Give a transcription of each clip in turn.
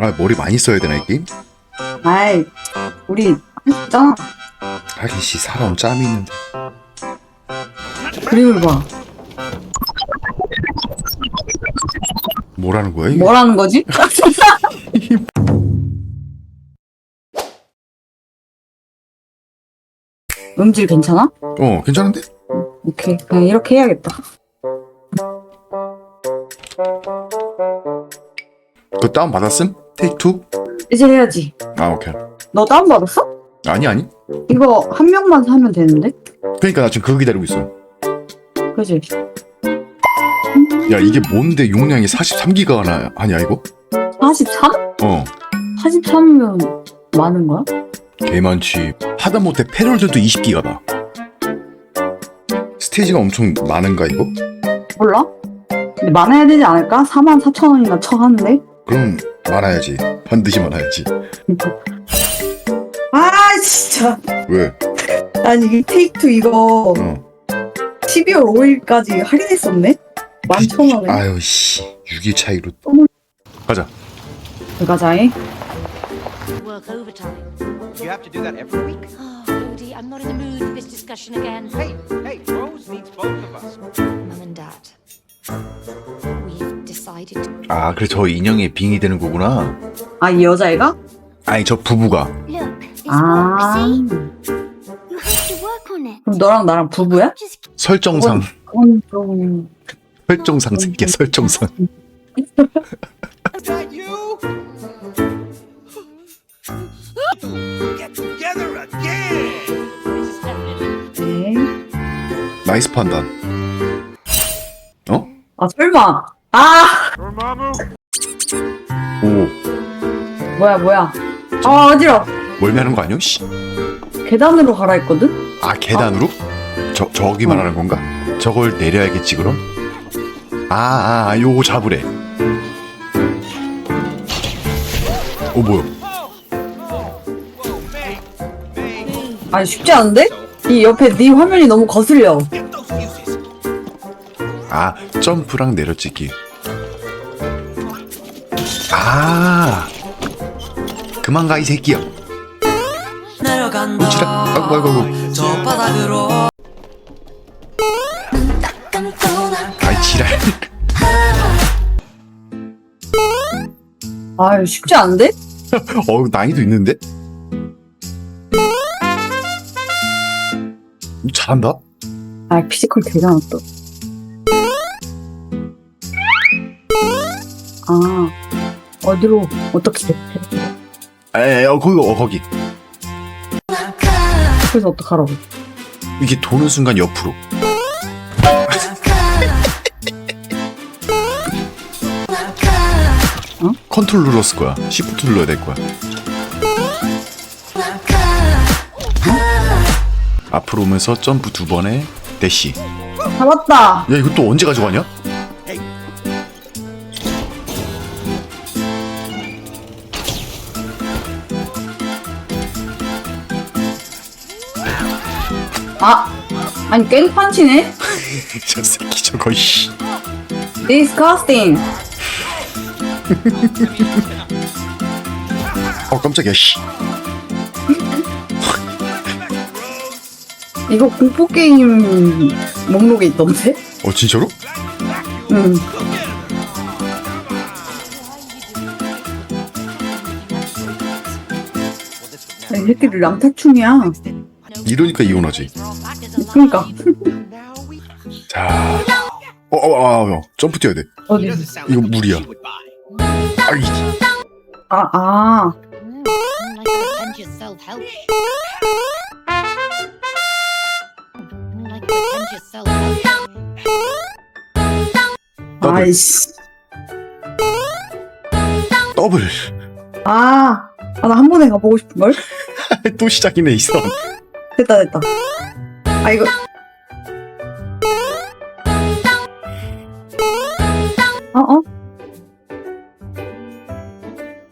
아 머리 많이 써야 되나 이 게임? 아이, 우리 있잖아. 하긴 씨 사람 짬이 있는데 그림을 봐. 뭐라는 거야 이게? 뭐라는 거지? 음질 괜찮아? 어 괜찮은데? 오케이. 그냥 이렇게 해야겠다. 그 다운 받았음? 테이크 투? 이제 해야지. 아 오케이 너 다운받았어? 아니 아니 이거 한 명만 사면 되는데? 그러니까 나 지금 그거 기다리고 있어 그지? 야 이게 뭔데 용량이 43기가가 나 아니야 이거? 43? 어 43이면 많은 거야? 개많지 하다못해 패럴들도 20기가 다 스테이지가 엄청 많은가 이거? 몰라? 근데 많아야 되지 않을까? 4만 4천 원이나 쳐하는데? 그럼 많아야지 반드시 많아야지 아 진짜 왜? 난 이게 테이크 이거 어 12월 5일까지 할인했었네? 11,000원에 아유 씨 6일 차이로 가자 가자이 Work overtime. You have to do that every week? Oh, Cody, I'm not in the mood for this discussion again. Hey, hey, Rose needs both of us. Mum and Dad, decided to 아 그래 저 인형에 빙이 되는 거구나 아 이 여자애가? 아니 저 부부가 Look, it's 아 work, see? You have to work on it. 그럼 너랑 나랑 부부야? Just 설정상 그건 좀... 설정상 새끼야 설정상 Is that you? Get together again! 네. 나이스 판단 어? 아 설마 아 오 뭐야 뭐야 아 어지러 멀미하는 거 아니야? 씨. 계단으로 가라 했거든? 아 계단으로? 저 저기 말하는 건가? 저걸 내려야겠지 그럼? 아아 아, 요거 잡으래 오 뭐야 아니 쉽지 않은데? 이 옆에 네 화면이 너무 거슬려! 아 점프랑 내려찍기 아 그만 가 이 새끼야. 내려간다. 오지랖 아이고 아이고 아이고. 저 바닥으로. 아이 지랄. 아유 쉽지 않은데? 어우 난이도 있는데? 잘한다? 아 피지컬 대단하다. 아 어디로 어떻게 에에 어 거기 어 거기. 그래서 어떡하라고? 이게 도는 순간 옆으로. 어? 컨트롤 눌렀을 거야. 시프트 눌러야 될 거야. 앞으로 오면서 점프 두 번에 대시. 잡았다. 야 이거 또 언제 가져가냐? 아 아니 깽판치네? 저 새끼 저거 씨 disgusting 어 깜짝이야 씨 이거 공포 게임 목록에 있던데? 어 진짜로? 응. 이 새끼들 랑탈충이야. 이러니까 이혼하지 그러니까 자 어 어 어 어, 점프 뛰어야 돼 어디? 이거 물이야. 아이 아 아. Mm. Mm. 더블 아이씨. 더블 아. 아, 나 한 번에 가보고 싶은걸? 또 시작이네 이선 됐다, 됐다. 아, 이거. 어, 어?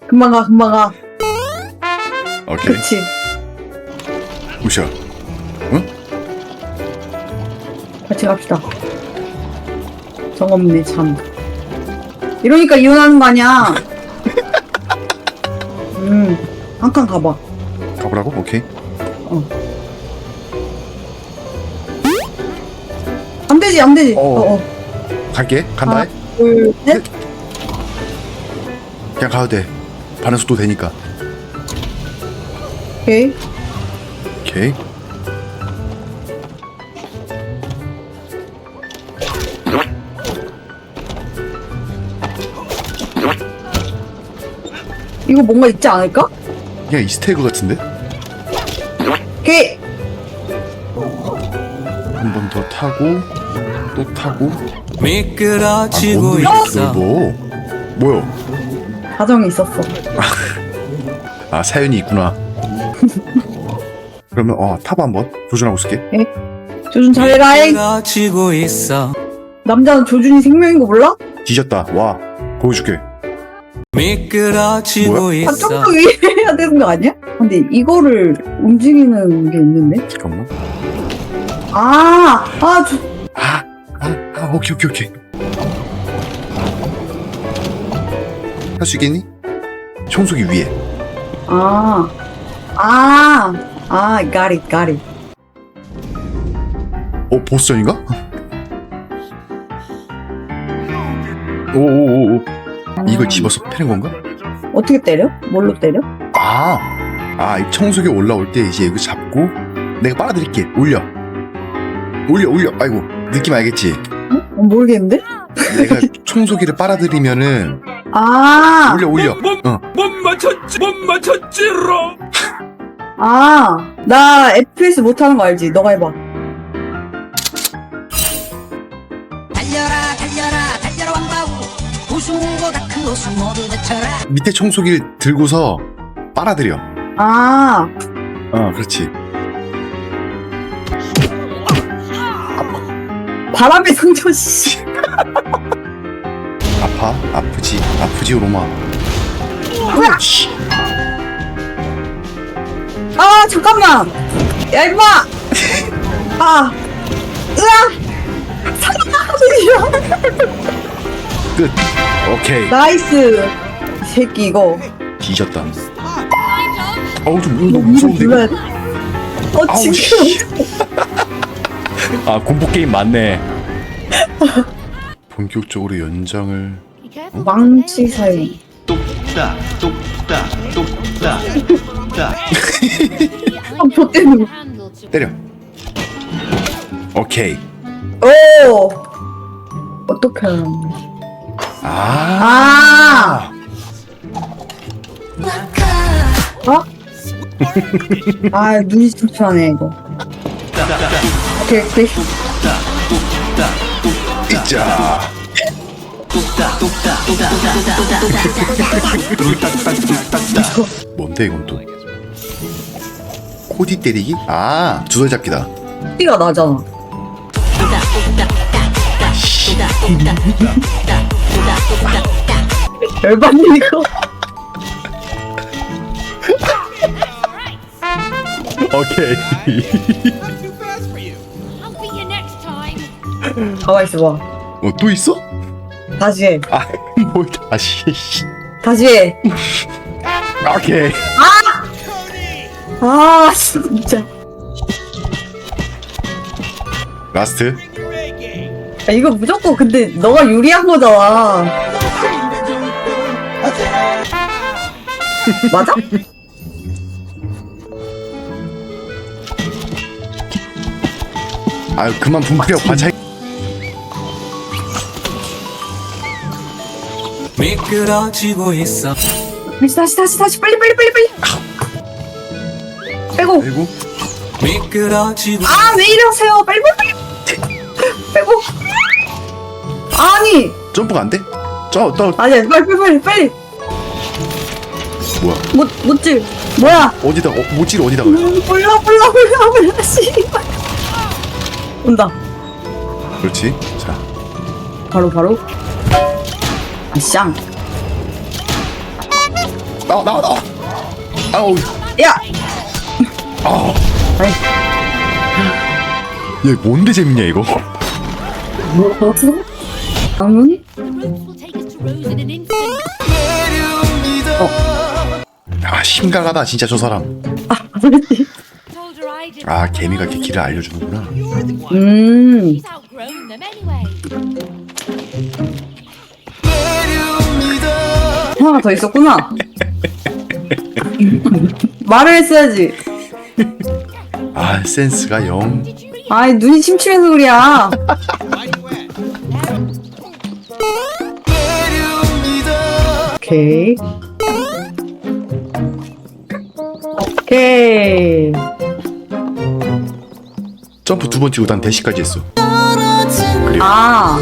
금방 가, 금방 가. 오케이 그치. 우샤 같이 갑시다. 정 없네, 참. 이러니까 이혼하는 거 아니야. 음, 한 칸 가봐. 가보라고? 오케이. 안 되지, 안 되지. 어. 어, 어. 갈게. 간다. 하나, 둘, 셋. 그냥 가도 돼. 반응 속도 되니까. 오케이. 오케이. 이거 뭔가 있지 않을까? 그냥 이스테그 같은데? 오케이. 한 번 더 타고 또 타고 아, 미끄러지고 뭔데 이렇게 있어 넓어? 뭐야? 과정이 있었어. 아 사연이 있구나. 그러면 어탑 한번 조준하고 있을게. 조준 잘해라. 잉. 미끄러지고 있어 남자는 조준이 생명인 거 몰라? 뒤졌다. 와 보여줄게. 미끄러지고 뭐야? 아, 있어 위에 해야 되는 거 아니야? 근데 이거를 움직이는 게 있는데? 잠깐만. 아, 아, 조, 아, 아, 아 오케이 오케이 오케이. 할 수 있겠니? 청소기 위에. 아, 아, 아, got it, got it. 어 보스전인가? 오오오오. 이걸 집어서 패는 건가? 어떻게 때려? 뭘로 때려? 아, 아, 이 청소기 올라올 때 이제 이거 잡고 내가 빨아들일게. 올려. 올려, 올려. 아이고, 느낌 알겠지? 어, 모르겠는데? 내가 청소기를 빨아들이면은 아, 올려, 올려. 어, 못 맞췄지 못 맞췄지로 아, 나 FPS 못하는 거 알지? 너가 해봐. 달려라 달려라 달려라 왕바우 우승보다 큰 우승 모두 제쳐라 밑에 청소기를 들고서 빨아들여. 아, 어, 그렇지. 바람의 상처, 씨. 아파, 아프지, 아프지, 로마. 씨. 아, 잠깐만! 야, 임마! 아, 으아! 끝. 오케이. 나이스! 이 새끼, 이거. 뒤졌다. 어우, 좀너 너무 위로 무서운데. 불러야 이거? 돼. 어, 아우, 지금. 씨. 아 공포 게임 맞네. 본격적으로 연장을. 망치 사용. 뚝딱, 뚝딱, 뚝딱, 뚝딱. 아, 좆대는 때려. 오케이. 오! 어떻게 하는 아. 아! 어? 아, 눈이 침침하네, 이거. 이자. 뭔데 이건 또? 코디 때리기? 아 주술 잡기다. 띠가 나잖아. 열받네, 이거. 오케이. 가만 있어봐. 어 또 있어? 다시 해. 아뭘 다시? 씨. 다시 해. 오케이. 아, 진짜. 라스트. 야, 이거 무조건 근데 너가 유리한 거잖아. 맞아? 아유 그만 붕크려 관찰. 미끄러지고 있어 다시, 다시, 다시, 다시. 빨리, 빨리, 빨리, 빨리. 빼고. 그리고 미끄러지고 아, 왜 이러세요? 빨리, 빨리, 빨리. 빼고. 아니. 점프가 안 돼? 저너 아니야, 빨리, 빨리, 빨리, 빨리. 뭐야? 못, 못질. 뭐야? 어디다 어, 모찌를 어디다가? 음, 몰라, 몰라, 몰라, 몰라, 씨. 온다. 그렇지. 자 바로, 바로. 아, 쌍. 나와 나와 나와. 아우 야! 아. 아이. 얘 뭔데 재밌냐 이거? 뭐, in an instant 아아 심각하다 진짜 저 사람 그렇지. 아 개미가 이렇게 길을 알려주는구나 음. 하나가 더 있었구나. 말을 했어야지. 아 센스가 영 아이, 눈이 침침해서 그래야. 오케이. 오케이. 점프 두번 치고 난 대시까지 했어 아,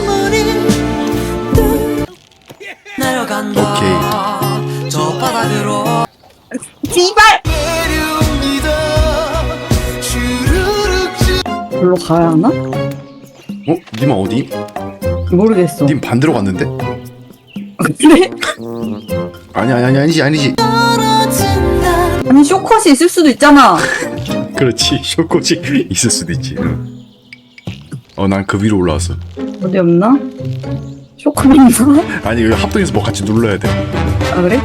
내려간다 저 바닥으로 씨발! 별로 가야 하나? 어? 님은 어디? 모르겠어. 님 반대로 갔는데? 그래? 아니 아니 아니 아니지 아니지 아니, 쇼컷이 있을 수도 있잖아. 그렇지 쇼코지 있을 수도 있지 어 난 그 위로 올라왔어 어디 없나? 있나? 아니 여기 합동해서 뭐 같이 눌러야 돼 아, 그래?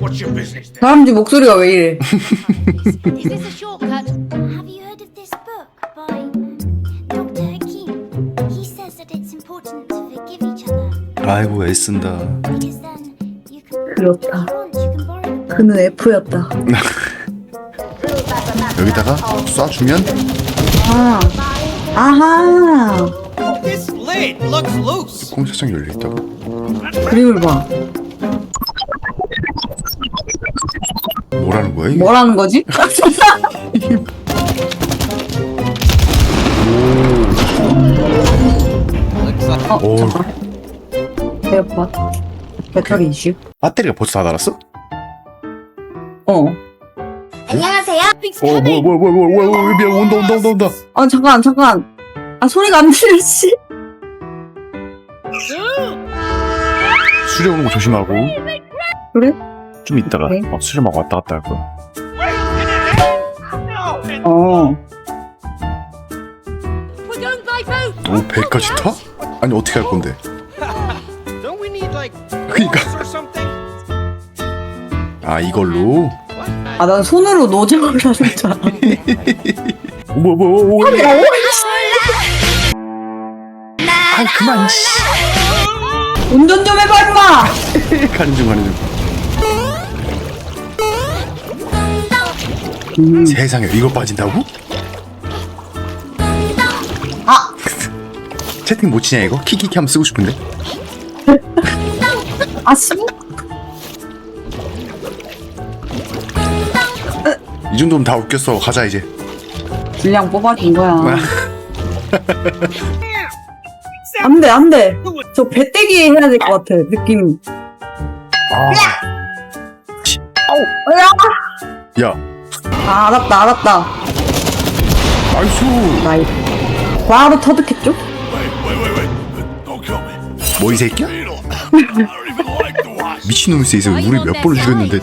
What's your business? 다람쥐 목소리가 왜 이래? Is this a shortcut? Have you heard of this book by Dr. Hakim? He says that it's important to forgive each other 아이고 애쓴다 because then you can 그렇다. if you want, you can borrow the book. 그는 F였다. 여기다가 쏴주면 아, 아하. This lid looks loose. 공사장 열려있다고? 그림을 봐. 뭐라는 거야 이게? 뭐라는 거지? 어, 오 잠깐. 에어팟. 배터리 이슈. 배터리가 벌써 다 달았어? 어. 안녕하세요. 어 뭐야 뭐야 뭐야 뭐야 뭐야 뭐야 미안 온다 온다 온다 온다 아, 잠깐, 잠깐. 아, 소리가 안 들리지? 수령 오는 거 조심하고 그래? 좀 이따가 네. 어, 수렴하고 왔다 갔다 할 거야. 어. 오 배까지 타? 아니 어떻게 할 건데 Don't we need like 그니까 or something? 아 이걸로 아, 난 손으로 노잼을 하는 줄 알았네. 뭐, 뭐, 뭐, 뭐. 아 그만 씨 운전 좀 해봐, 임마! 가는 중 가는 중 음. 세상에 이거 빠진다고? 아! 채팅 못 치냐 이거? 키키키 한번 쓰고 싶은데 아, 씨. 정도면 다 웃겼어 가자 이제 분량 뽑아준 거야. 아. 안 돼, 안 돼. 저 배때기 해야 될 것 같아, 느낌이. 아, 으아! 야 아, 알았다, 알았다. 나이스 나이. 바로 터득했죠? 뭐이 새끼야? 미친놈이 세서 우리 몇 번을 죽였는데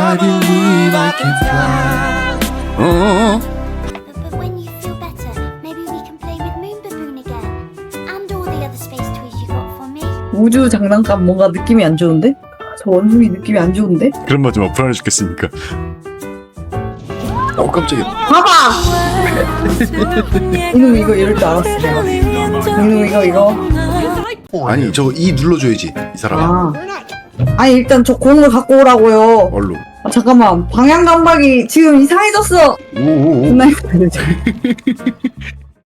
I believe I can fly 어어어 But, but when you feel better, maybe we can play with Moon Baboon again. And all the other space toys you got for me. 우주 장난감 뭔가 느낌이 안 좋은데? 저 원숭이 느낌이 안 좋은데? 그런 말좀 마. 불안해 죽겠으니까. 어 깜짝이야 봐봐! 이놈 이거 이럴 줄 알았어, 내가. 이놈 이거, 이거. 아니 저거 E 눌러줘야지 이 사람아 아. 아니, 일단 저 공을 갖고 오라고요. 얼로 아, 잠깐만. 방향 감각이 지금 이상해졌어! 오오오 존나 힘들어.